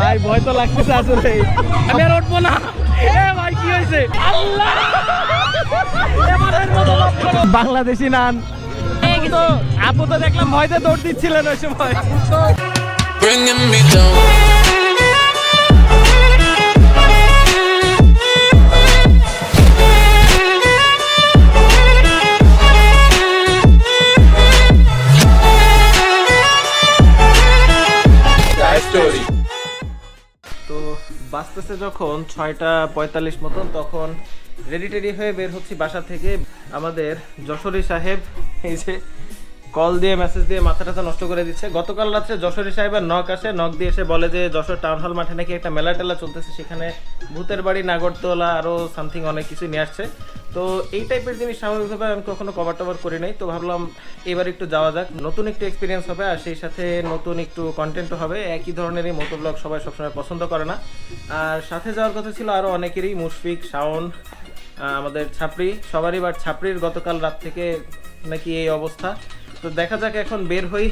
ভাই, ভয় তো লাগতেছে আসলে আমি আর উঠবো না। এ ভাই, কি হয়েছে। বাংলাদেশি নান। আপু তো দেখলাম ভয়তে দৌড় দিচ্ছিলেন ওই সময়। যখন ছয়টা পঁয়তাল্লিশ মতন, তখন রেডি টেডি হয়ে বের হচ্ছি বাসা থেকে। আমাদের যশোরী সাহেব, এই যে কল দিয়ে, মেসেজ দিয়ে মাথা টাথা নষ্ট করে দিচ্ছে। গতকাল রাত্রে যশোরী সাহেবের নক আসে। নক দিয়ে এসে বলে যে, যশোর টাউন হল মাঠে নাকি একটা মেলা টেলা চলতেছে। সেখানে ভূতের বাড়ি, নাগরদোলা আরও সামথিং অনেক কিছু নিয়ে আসছে। তো এই টাইপের জিনিস স্বাভাবিকভাবে আমি কখনো কভার টভার করি নাই। তো ভাবলাম এবার একটু যাওয়া যাক। নতুন একটু এক্সপিরিয়েন্স হবে আর সেই সাথে নতুন একটু কন্টেন্টও হবে। একই ধরনেরই মোটো ব্লগ সবাই সবসময় পছন্দ করে না। আর সাথে যাওয়ার কথা ছিল আরও অনেকেরই, মুশফিক, শাওন আমাদের ছাপড়ি। সবারই বাট ছাপড়ির গতকাল রাত থেকে নাকি এই অবস্থা। তো দেখা যাক এখন বের হই।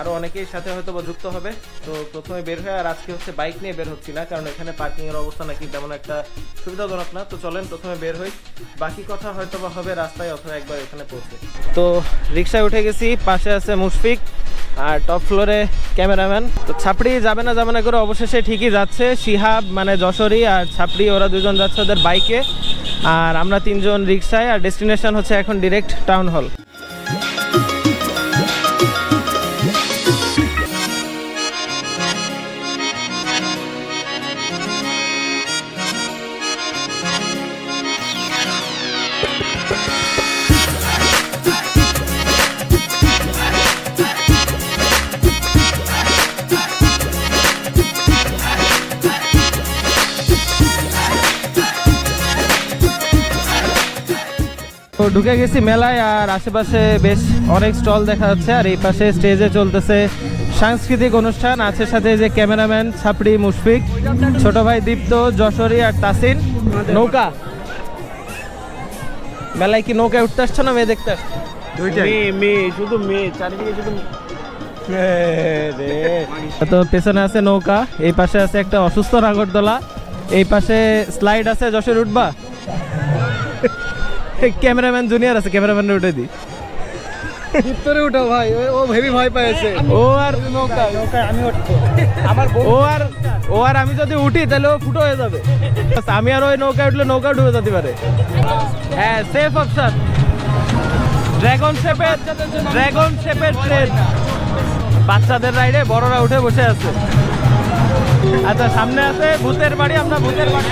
আরও অনেকেই সাথে হয়তো বা যুক্ত হবে। তো প্রথমে বের হয়ে আর আজকে হচ্ছে বাইক নিয়ে বের হচ্ছি না, কারণ এখানে পার্কিং এর অবস্থা নাকি তেমন একটা সুবিধাজনক না। তো চলেন প্রথমে বের হই। বাকি কথা হয়তো বা হবে রাস্তায় অথবা একবার এখানে পৌঁছে। তো রিক্সায় উঠে গেছি, পাশে আছে মুশফিক আর টপ ফ্লোরে ক্যামেরাম্যান তো ছাপড়ি যাবে না যাবে না করে অবশেষে ঠিকই যাচ্ছে। শিহাব মানে যশোরী আর ছাপড়ি, ওরা দুজন যাচ্ছে ওদের বাইকে আর আমরা তিনজন রিক্সায়, আর ডেস্টিনেশন হচ্ছে এখন ডিরেক্ট টাউন হল তো ঢুকে গেছি মেলায় আর আশেপাশে বেশ অনেক স্টল দেখা যাচ্ছে আর এই পাশে স্টেজে চলতেছে সাংস্কৃতিক অনুষ্ঠান। আছে সাথে যে ক্যামেরাম্যান ছাপড়ি মুশফিক ছোট ভাই দীপ্ত যশোরী আর তাসিন। নৌকা। মেলায় কি নৌকায় উঠতে আসছো না মেয়ে দেখতে আসছো? মেয়ে মেয়ে শুধু মেয়ে চারিদিকে শুধু তো পেছনে আছে নৌকা এই পাশে আছে একটা অসুস্থ নাগরদোলা এই পাশে স্লাইড আছে যশোর উঠবা? ক্যামেরাম্যান জুনিয়র আছে ক্যামেরাম্যান উঠে দি ভিতরে উঠো ভাই ও- হেভি ভয় পেয়েছে ও আর নৌকা আমি উঠবো। আমার ও আর ও আর আমি যদি উঠি তাহলে ও ফুটো হয়ে যাবে। আমি আর ওই নৌকায় উঠলে নৌকা ডুবে যেতে পারে। হ্যাঁ সেফ অপশন ড্রাগন শেপের ড্রাগন শেপের ট্রেন বাচ্চাদের রাইডে বড়রা উঠে বসে আছে। আচ্ছা সামনে আছে ভূতের বাড়ি আমরা ভূতের বাড়ি।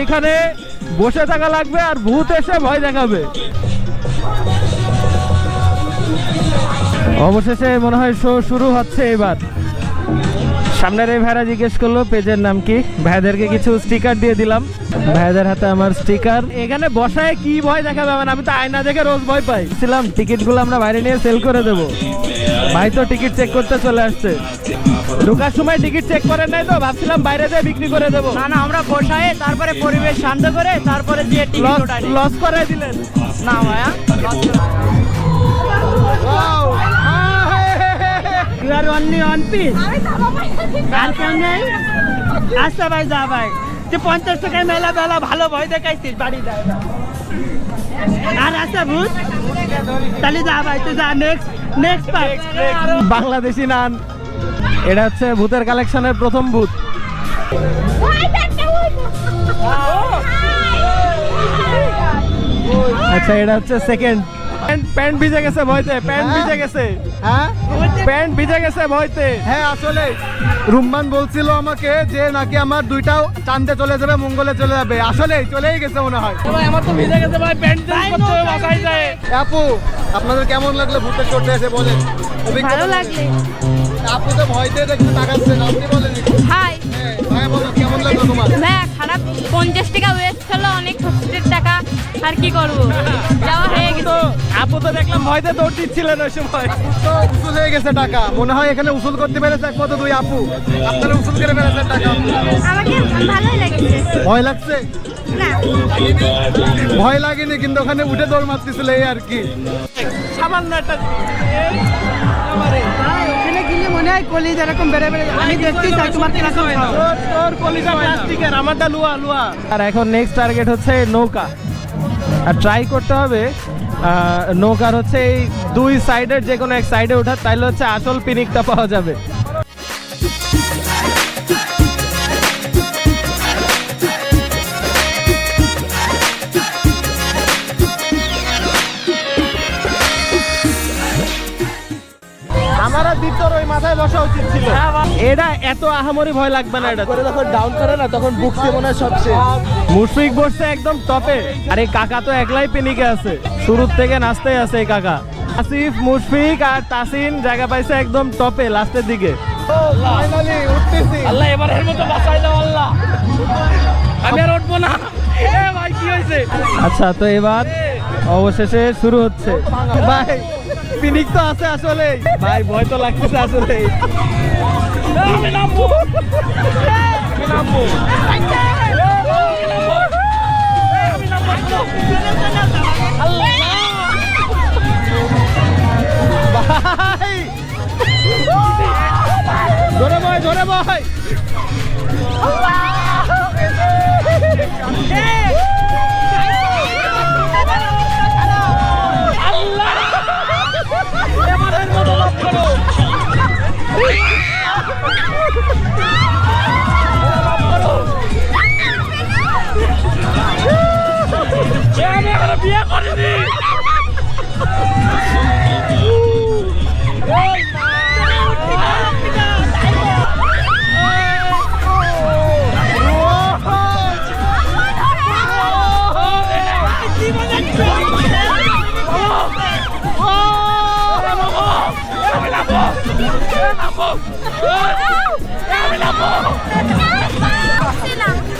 এইখানে বসে থাকা লাগবে আর ভূত এসে ভয় দেখাবে। অবশেষে মনে হয় শো শুরু হচ্ছে এবার। সামনের এই ভাইরা জিজ্ঞেস করল পেজের নাম কি? ভাইদেরকে কিছু স্টিকার দিয়ে দিলাম। ভাইদের হাতে আমার স্টিকার এখানে বসায় কি ভয় দেখাবে আমার? আমি তো আয়না দেখে রোজ ভয় পাই। ছিলাম টিকিটগুলো আমরা বাইরে নিয়ে সেল করে দেব। ভাই তো টিকিট চেক করতে চলে আসছে। ঢোকার সময় টিকিট চেক করেন নাই তো? ভাবছিলাম বাইরে দিয়ে বিক্রি করে দেবো। না না আমরা বসায় তারপরে পরিবেশ শান্ত করে তারপরে দিয়ে টিকিট ওঠাই দিই। লস করে দিলেন। না ভাইয়া you are only one piece আর কেউ নেই? আচ্ছা ভাই যা ভাই। তুই পঞ্চাশ টাকায় মেলা বেলা ভালো ভয় দেখাইছিস বাড়ি যায় না। আর আচ্ছা ভূত তাহলে যা ভাই তুই যা নেক্সট নেক্সট পাই বাংলাদেশি নান। এটা হচ্ছে ভূতের কালেকশনের প্রথম ভূত। আচ্ছা এটা হচ্ছে সেকেন্ড প্যান্ট প্যান্ট ভিজে গেছে ভয়তে প্যান্ট ভিজে গেছে। হ্যাঁ? প্যান্ট ভিজে গেছে ভয়তে। হ্যাঁ আসলে। রুম্মান বলছিল আমাকে যে নাকি আমার দুইটাও চান্দে চলে যাবে মঙ্গলে চলে যাবে। আসলে চলেই গেছে মনে হয়। আমার তো ভিজে গেছে ভাই প্যান্ট চেঞ্জ করতে হবে বাসায় যায়। আপু আপনাদের কেমন লাগল ভূতের চোটে এসে বলেন? ভালো লাগলে। আপু তো ভয়তে দেখতে তাকাচ্ছেন আপনি বলেন একটু। হাই। হ্যাঁ, ভাই বলো কেমন লাগল তোমার? ভাইয়া খারাপ। পঞ্চাশ টাকা ওয়েস্ট হলো অনেক টাকা আর কি করব? যাওয়া হয়ে আপু তো দেখলাম ভয়তে দৌড় দিচ্ছিলেন ওই সময়। তো উসুল হয়ে গেছে টাকা। মনে হয় এখানে উসুল করতে পেরেছে একমাত্র দুই আপু। আপনারা উসুল করে পেরেছেন টাকা। আমাকে ভালোই লেগেছে। ভয় লাগছে? ভয় লাগেনি কিন্তু ওখানে উঠে দৌড় মারতেছিল এই আর কি। সামান্য একটা এই, আমারে। ভাই ওখানে গেলে মনে হয় কলি যেরকম বেড়ে বেড়ে আমি দেখতে চাই তোমার কীরকম তোর তোর কলিজা প্লাস্টিকের আমারটা লুয়া লুয়া। আর এখন নেক্সট টার্গেট হচ্ছে নৌকা। আর ট্রাই করতে হবে নৌকার হচ্ছে এই দুই সাইডের যে কোনো এক সাইডে ওঠার, তাইলে হচ্ছে আসল পিনিকটা পাওয়া যাবে। আমার ওই মাথায় বসা উচিত ছিল। এটা এত আহামরি ভয় লাগবে না এটা। করে যখন ডাউন করে না তখন বুক দিয়ে মনে হয় মুশফিক বসছে একদম টপে। আর এই কাকা তো একলাই পেনিকে আছে। শুরুর থেকে নাচতেই আছে এই কাকা। আসিফ মুশফিক আর তাসিন জায়গা পাইছে একদম টপে লাস্টের দিকে। ফাইনালি উঠতেছি। আল্লাহ এবারের মতো বাঁচাই দাও আল্লাহ। আমি আর উঠবো না। ভাই কি হয়েছে? আচ্ছা তো এবার অবশেষে শুরু হচ্ছে। ভাই পিনিক তো আছে আসলে ভাই ভয় তো লাগতেছে আসলে আমি নামবো। আমি নামবো। ভাই! ধরে ভাই ধরে ভাই!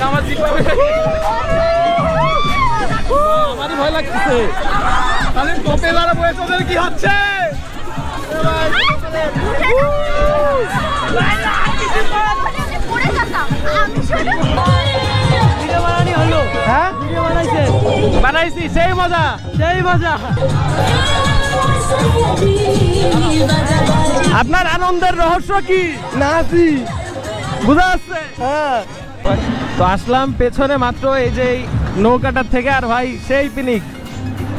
আমার আমারই ভয় তাহলে কি হচ্ছে হ্যাঁ বানাইছি সেই মজা। সেই মজা। আপনার আনন্দের রহস্য কি? নাচি বুঝা যাচ্ছে? হ্যাঁ। তো আসলাম পেছনে মাত্র এই যে নৌকাটার থেকে আর ভাই সেই পিনিক।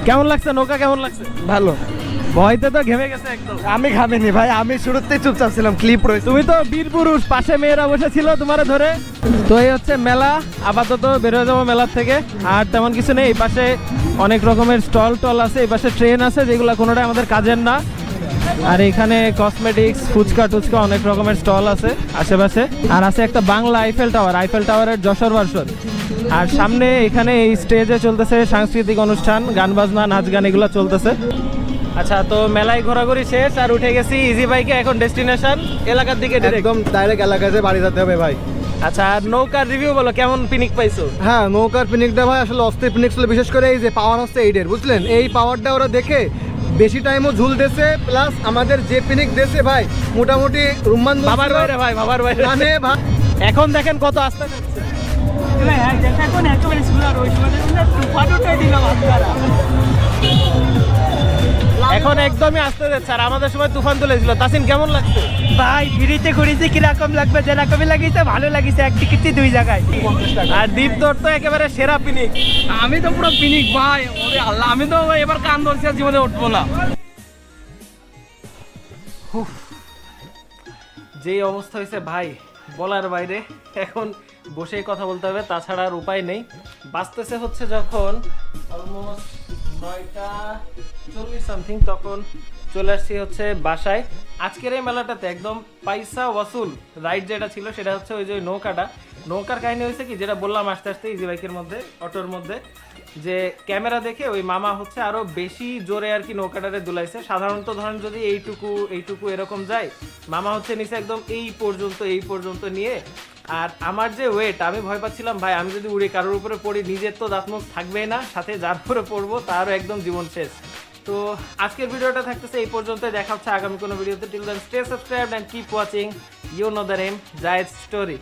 কেমন লাগছে? নৌকা কেমন লাগছে? ভালো। ভয়তে তো ঘেমে গেছে একদম। আমি খাবিনি ভাই আমি শুরুতেই চুপচাপ ছিলাম ক্লিপ রয়েছে। তুমি তো বীর পুরুষ পাশে মেয়েরা বসেছিল তোমার ধরে। তো এই হচ্ছে মেলা আপাতত বের হয়ে যাব মেলার থেকে আর তেমন কিছু নেই এই পাশে অনেক রকমের স্টল টল আছে, এই পাশে ট্রেন আছে, যেগুলো কোনোটাই আমাদের কাজের না। আর এখানে কসমেটিক্স ফুচকা টুচকা অনেক রকমের স্টল আছে আশেপাশে। আর আছে একটা বাংলা আইফেল টাওয়ার আইফেল টাওয়ারের যশোর ভার্সন। আর সামনে এখানে এই স্টেজে চলতেছে সাংস্কৃতিক অনুষ্ঠান, গান বাজনা, নাচ গান, এগুলো চলতেছে। আচ্ছা তো মেলায় ঘোরাঘুরি শেষ, আর উঠে গেছি ইজি বাইকে এখন ডেস্টিনেশন এলাকার দিকে। একদম ডাইরেক্ট এলাকাতে বাড়ি যেতে হবে ভাই। আচ্ছা আর নৌকার রিভিউ বলো কেমন পিনিক পাইছো? হ্যাঁ নৌকার পিনিকটা ভাই আসলে অস্থির পিনিক ছিল বিশেষ করে এই যে পাওয়ার হচ্ছে এইডের বুঝলেন? এই পাওয়ারটা ওরা দেখে বেশি টাইমও ঝুল দেছে প্লাস আমাদের যে পিনিক দেছে ভাই মোটামুটি রুম্মান বাবার বাইরে ভাই বাবার বাইরে। মানে ভাই। এখন দেখেন কত আস্তে যাচ্ছে। হ্যাঁ, এখন একেবারে সুন্দর ওই সময় এখন একদমই আসতে যাচ্ছে আর আমাদের সময় তুফান তুলেছিল। তাসিন কেমন লাগছে? ভাই ফ্রিতে ঘুরেছি কীরকম লাগবে যেরকমই লাগিয়েছে ভালো লাগিয়েছে। এক টিকিটই দুই জায়গায়। আর দীপ তোর তো একেবারে সেরা পিনিক। আমি তো পুরো পিনিক ভাই। ওরে আল্লাহ আমি তো এবার কান ধরছি আর জীবনে উঠবো না। যেই অবস্থা হয়েছে ভাই বলার বাইরে। এখন বসেই কথা বলতে হবে তাছাড়া আর উপায় নেই। বাঁচতেছে হচ্ছে যখন অলমোস্ট নয়টা চল্লিশ সামথিং তখন চলে আসছি হচ্ছে বাসায়। আজকের এই মেলাটাতে একদম পয়সা ওয়াসুল রাইড যেটা ছিল সেটা হচ্ছে ওই যে নৌকাটা। নৌকার কাহিনী হয়েছে কি, যেটা বললাম আস্তে আস্তে ইজি বাইকের মধ্যে, অটোর মধ্যে, যে ক্যামেরা দেখে ওই মামা হচ্ছে আরও বেশি জোরে আর কি নৌকাটারে দুলাইছে। সাধারণত ধরেন যদি এইটুকু এইটুকু এরকম যায়, মামা হচ্ছে নিচে একদম এই পর্যন্ত এই পর্যন্ত নিয়ে আর আমার যে ওয়েট আমি ভয় পাচ্ছিলাম, ভাই, আমি যদি উড়ে কারোর উপরে পড়ি, নিজের তো দাঁত মুখ থাকবেই না, সাথে যার উপরে পড়ব, তারও একদম জীবন শেষ। তো আজকের ভিডিওটা থাকতেছে এই পর্যন্ত দেখা হচ্ছে আগামী কোনো ভিডিওতে। Till then stay subscribe and keep watching you know the RAM Zayed story